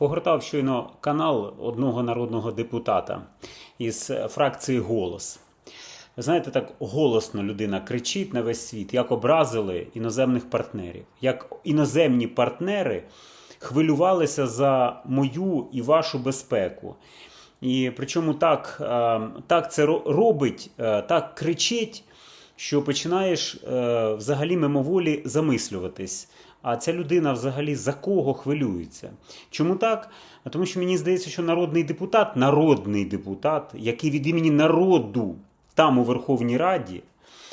Погортав щойно канал одного народного депутата із фракції Голос. Ви знаєте, так голосно людина кричить на весь світ, як образили іноземних партнерів, як іноземні партнери хвилювалися за мою і вашу безпеку. І причому так, е, так це робить, е, так кричить, що починаєш е, взагалі мимоволі замислюватись. А ця людина взагалі за кого хвилюється? Чому так? Тому що мені здається, що народний депутат, народний депутат, який від імені народу там у Верховній Раді,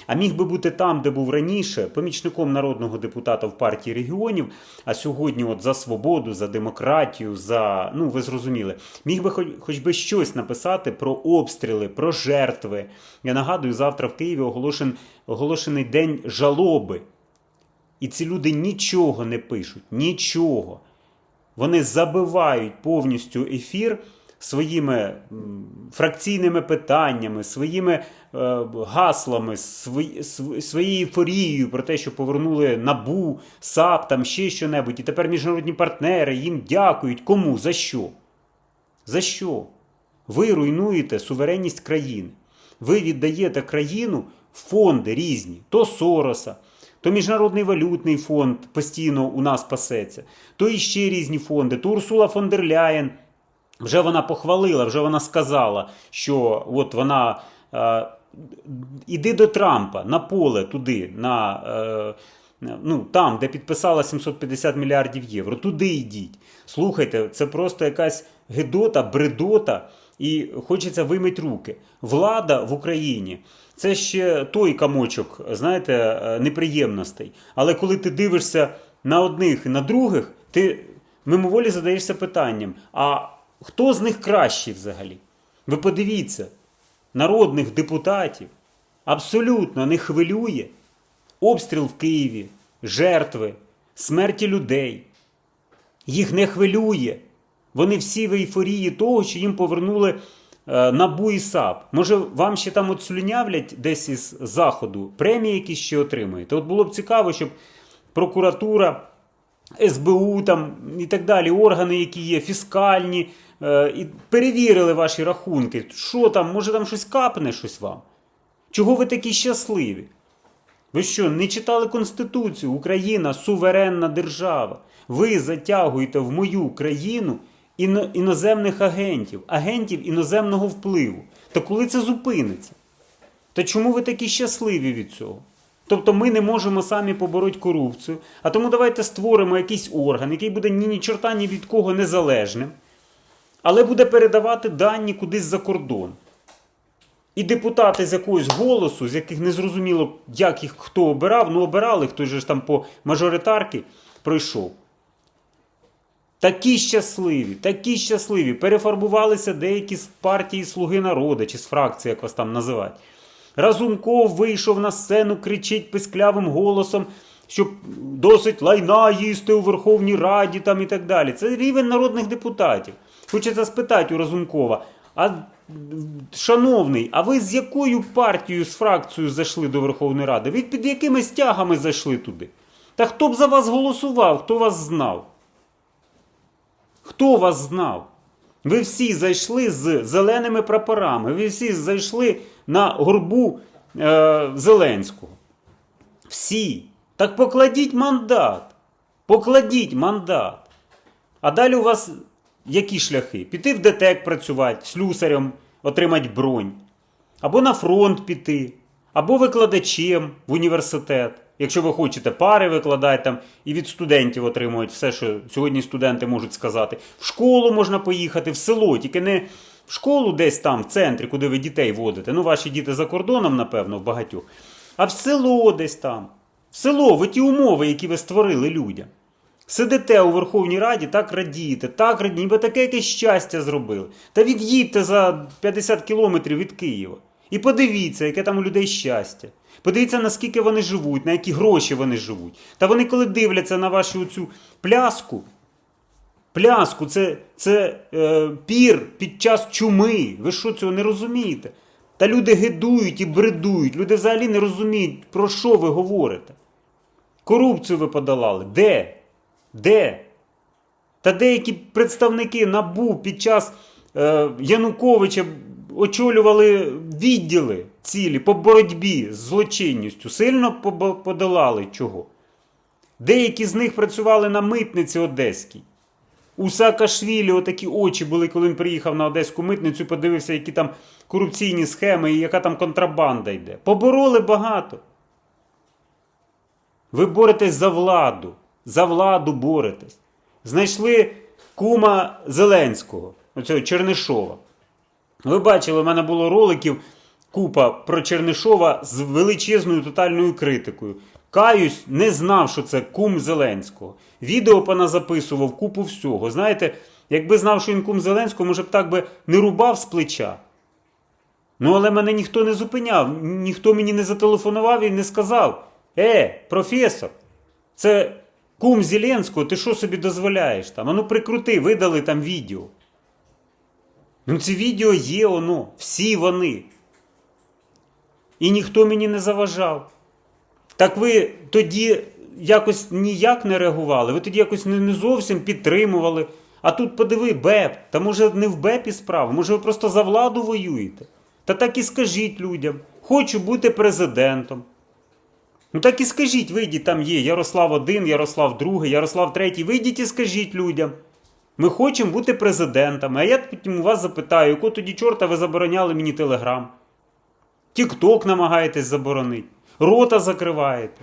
а міг би бути там, де був раніше, помічником народного депутата в партії регіонів, а сьогодні от за свободу, за демократію, за ну ви зрозуміли, міг би хоч, хоч би щось написати про обстріли, про жертви. Я нагадую, завтра в Києві оголошен, оголошений день жалоби. І ці люди нічого не пишуть, нічого. Вони забивають повністю ефір своїми фракційними питаннями, своїми е, гаслами, своєю ейфорією про те, що повернули набу, САП, там ще що-небудь. І тепер міжнародні партнери їм дякують. Кому? За що? За що? Ви руйнуєте суверенність країни. Ви віддаєте країну в фонди різні, то Сороса, то Міжнародний валютний фонд постійно у нас пасеться, то іще різні фонди, то Урсула фон дер Ляєн. Вже вона похвалила, вже вона сказала, що от вона е, іди до Трампа на поле туди, на, е, ну, там, де підписала 750 мільярдів євро. Туди йдіть. Слухайте, це просто якась гидота, бредота, і хочеться вимити руки. Влада в Україні це ще той камочок, знаєте, е, неприємностей. Але коли ти дивишся на одних і на других, ти мимоволі задаєшся питанням: а хто з них кращий взагалі? Ви подивіться, народних депутатів абсолютно не хвилює обстріл в Києві, жертви, смерті людей. Їх не хвилює. Вони всі в ейфорії того, що їм повернули е, НАБУ і САП. Може, вам ще там от слюнявлять десь із заходу, премії якісь ще отримаєте. От було б цікаво, щоб прокуратура, СБУ там і так далі, органи, які є, фіскальні, е, і перевірили ваші рахунки. Що там, може там щось капне щось вам? Чого ви такі щасливі? Ви що, не читали Конституцію? Україна суверенна держава. Ви затягуєте в мою країну іно- іноземних агентів, агентів іноземного впливу. Та коли це зупиниться? Та чому ви такі щасливі від цього? Тобто ми не можемо самі побороти корупцію, а тому давайте створимо якийсь орган, який буде ні, ні чорта ні від кого незалежним, але буде передавати дані кудись за кордон. І депутати з якогось голосу, з яких не зрозуміло, як їх хто обирав, ну обирали, хтось ж там по мажоритарки пройшов. Такі щасливі, такі щасливі. Перефарбувалися деякі з партії Слуги народу чи з фракції, як вас там називають. Разумков вийшов на сцену, кричить писклявим голосом, що досить лайна їсти у Верховній Раді там і так далі. Це рівень народних депутатів. Хочеться спитати у Разумкова, а шановний, а ви з якою партією, з фракцією зайшли до Верховної Ради? Ви під якими стягами зайшли туди? Та хто б за вас голосував, хто вас знав? Хто вас знав? Ви всі зайшли з зеленими прапорами, ви всі зайшли на горбу е, Зеленського. Всі. Так покладіть мандат. Покладіть мандат. А далі у вас які шляхи? Піти в ДТЕК працювати, слюсарем отримати бронь. Або на фронт піти, або викладачем в університет. Якщо ви хочете пари викладати там і від студентів отримують все, що сьогодні студенти можуть сказати. В школу можна поїхати, в село, тільки не в школу десь там, в центрі, куди ви дітей водите. Ну, ваші діти за кордоном, напевно, в багатьох. А в село десь там. В село, ви ті умови, які ви створили людям. Сидите у Верховній Раді, так радієте, так радієте, ніби таке якесь щастя зробили. Та від'їдьте за 50 кілометрів від Києва. І подивіться, яке там у людей щастя. Подивіться, наскільки вони живуть, на які гроші вони живуть. Та вони, коли дивляться на вашу цю пляску, пляску це, це е, пір під час чуми. Ви що цього не розумієте? Та люди гидують і бредують. Люди взагалі не розуміють, про що ви говорите. Корупцію ви подолали. Де? Де? Та деякі представники НАБУ під час е, Януковича очолювали відділи цілі по боротьбі з злочинністю. Сильно подолали чого. Деякі з них працювали на митниці Одеській. У Саакашвілі отакі очі були, коли він приїхав на Одеську митницю, подивився, які там корупційні схеми і яка там контрабанда йде. Побороли багато. Ви боретесь за владу. За владу боретесь. Знайшли кума Зеленського, оцього Чернишова. Ви бачили, у мене було роликів купа про Чернишова з величезною тотальною критикою. Каюсь, не знав, що це кум Зеленського. Відео поназаписував купу всього. Знаєте, якби знав, що він кум Зеленського, може б так би не рубав з плеча. Ну, але мене ніхто не зупиняв, ніхто мені не зателефонував і не сказав: Е, професор, це кум Зеленського, ти що собі дозволяєш там? А ну прикрути, видали там відео. Ну, ці відео є воно, всі вони. І ніхто мені не заважав. Так ви тоді якось ніяк не реагували, ви тоді якось не, зовсім підтримували. А тут подиви БЕП, та може не в БЕПі справа, може ви просто за владу воюєте. Та так і скажіть людям: хочу бути президентом. Ну так і скажіть, вийдіть, там є Ярослав 1, Ярослав 2, Ярослав 3, вийдіть і скажіть людям. Ми хочемо бути президентами. А я потім у вас запитаю, якого тоді чорта ви забороняли мені телеграм? Тікток намагаєтесь заборонити, рота закриваєте,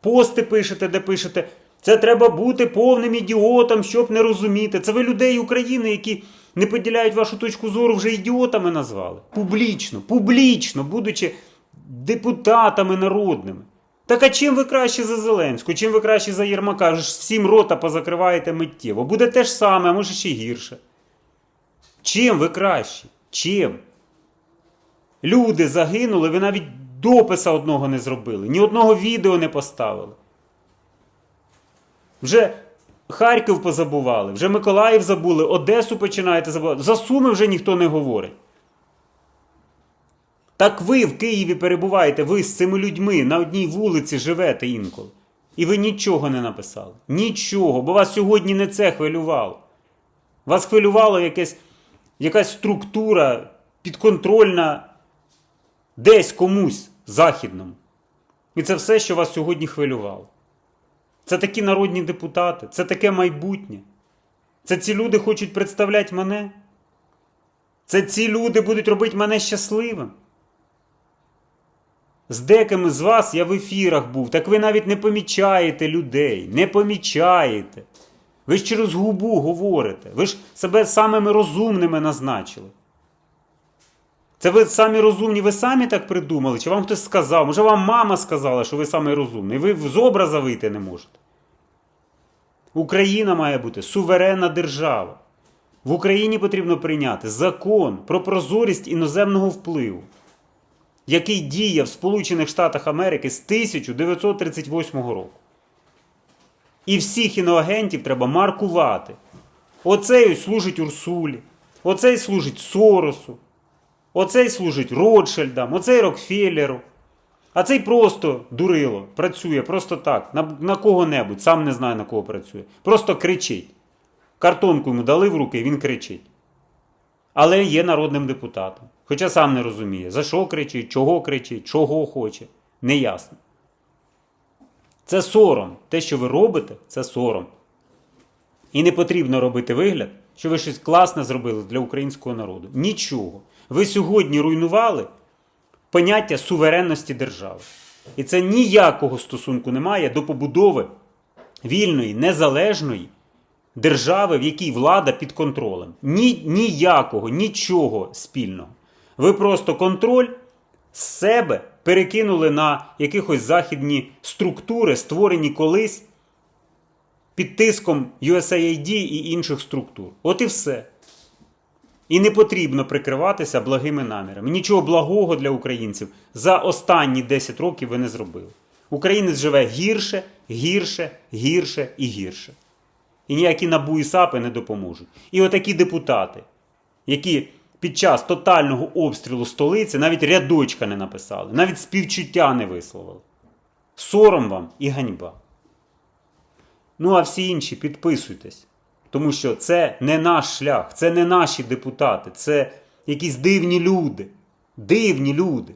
пости пишете, де пишете. Це треба бути повним ідіотом, щоб не розуміти. Це ви людей України, які не поділяють вашу точку зору, вже ідіотами назвали. Публічно, публічно, будучи депутатами народними. Так а чим ви краще за Зеленську, чим ви краще за Єрмака? Ж всім рота позакриваєте миттєво. Буде те ж саме, а може ще гірше. Чим ви краще? Чим? Люди загинули, ви навіть дописа одного не зробили, ні одного відео не поставили. Вже Харків позабували, вже Миколаїв забули, Одесу починаєте забувати. За Суми вже ніхто не говорить. Так ви в Києві перебуваєте, ви з цими людьми на одній вулиці живете інколи. І ви нічого не написали. Нічого, бо вас сьогодні не це хвилювало. Вас хвилювало якесь, якась структура підконтрольна десь комусь західному. І це все, що вас сьогодні хвилювало. Це такі народні депутати, це таке майбутнє. Це ці люди хочуть представляти мене. Це ці люди будуть робити мене щасливим. З декими з вас я в ефірах був, так ви навіть не помічаєте людей, не помічаєте. Ви ж через губу говорите, ви ж себе самими розумними назначили. Це ви самі розумні, ви самі так придумали? Чи вам хтось сказав? Може, вам мама сказала, що ви самий розумний? Ви з образа вийти не можете. Україна має бути суверенна держава. В Україні потрібно прийняти закон про прозорість іноземного впливу, який діє в Сполучених Штатах Америки з 1938 року. І всіх іноагентів треба маркувати. Оцей ось служить Урсулі, оцей служить Соросу, оцей служить Ротшильдам, оцей Рокфеллеру. А цей просто дурило, працює просто так, на, на кого-небудь, сам не знає на кого працює. Просто кричить. Картонку йому дали в руки, він кричить. Але є народним депутатом. Хоча сам не розуміє, за що кричить, чого кричить, чого хоче. Неясно. Це сором. Те, що ви робите, це сором. І не потрібно робити вигляд, що ви щось класне зробили для українського народу. Нічого. Ви сьогодні руйнували поняття суверенності держави. І це ніякого стосунку не має до побудови вільної, незалежної держави, в якій влада під контролем. Ні, ніякого, нічого спільного. Ви просто контроль з себе перекинули на якихось західні структури, створені колись під тиском USAID і інших структур. От і все. І не потрібно прикриватися благими намірами. Нічого благого для українців за останні 10 років ви не зробили. Українець живе гірше, гірше, гірше і гірше. І ніякі набу і САПи не допоможуть. І отакі депутати, які під час тотального обстрілу столиці навіть рядочка не написали, навіть співчуття не висловили. Сором вам і ганьба. Ну а всі інші підписуйтесь. Тому що це не наш шлях, це не наші депутати, це якісь дивні люди. Дивні люди.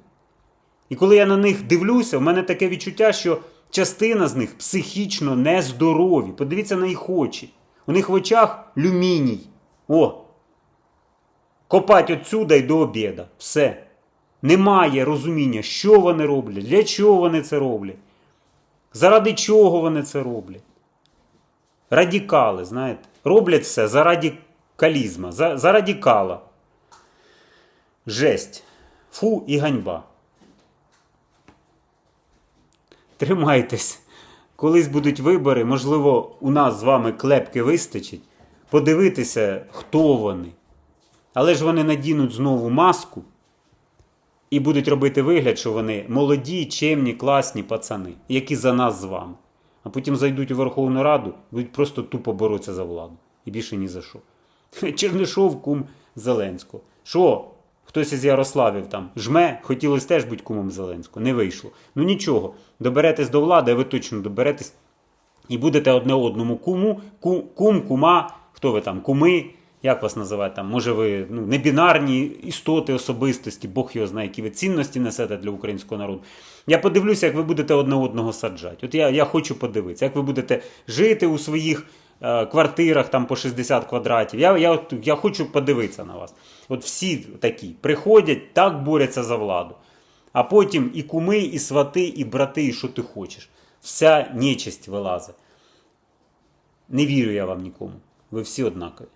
І коли я на них дивлюся, в мене таке відчуття, що частина з них психічно нездорові. Подивіться на їх очі. У них в очах люміній. О! Копать отсюда й до обіда. Все. Немає розуміння, що вони роблять, для чого вони це роблять, заради чого вони це роблять. Радікали, знаєте, роблять все заради калізма, за, за радікала. Жесть. Фу і ганьба. Тримайтесь. Колись будуть вибори, можливо, у нас з вами клепки вистачить. Подивитися, хто вони. Але ж вони надінуть знову маску і будуть робити вигляд, що вони молоді, чемні, класні пацани, які за нас з вами. А потім зайдуть у Верховну Раду, будуть просто тупо боротися за владу. І більше ні за що. Чернишов кум Зеленського. Що? Хтось із Ярославів там жме, хотілося теж бути кумом Зеленського. Не вийшло. Ну нічого, доберетесь до влади, а ви точно доберетесь і будете одне одному куму, ку- кум, кума, хто ви там, куми, як вас називають там, може ви ну, не бінарні істоти особистості, Бог його знає, які ви цінності несете для українського народу. Я подивлюся, як ви будете одне одного саджати. От я, я хочу подивитися, як ви будете жити у своїх е, квартирах там по 60 квадратів. Я, я, я хочу подивитися на вас. От всі такі приходять, так борються за владу. А потім і куми, і свати, і брати, і що ти хочеш. Вся нечисть вилазить. Не вірю я вам нікому. Ви всі однакові.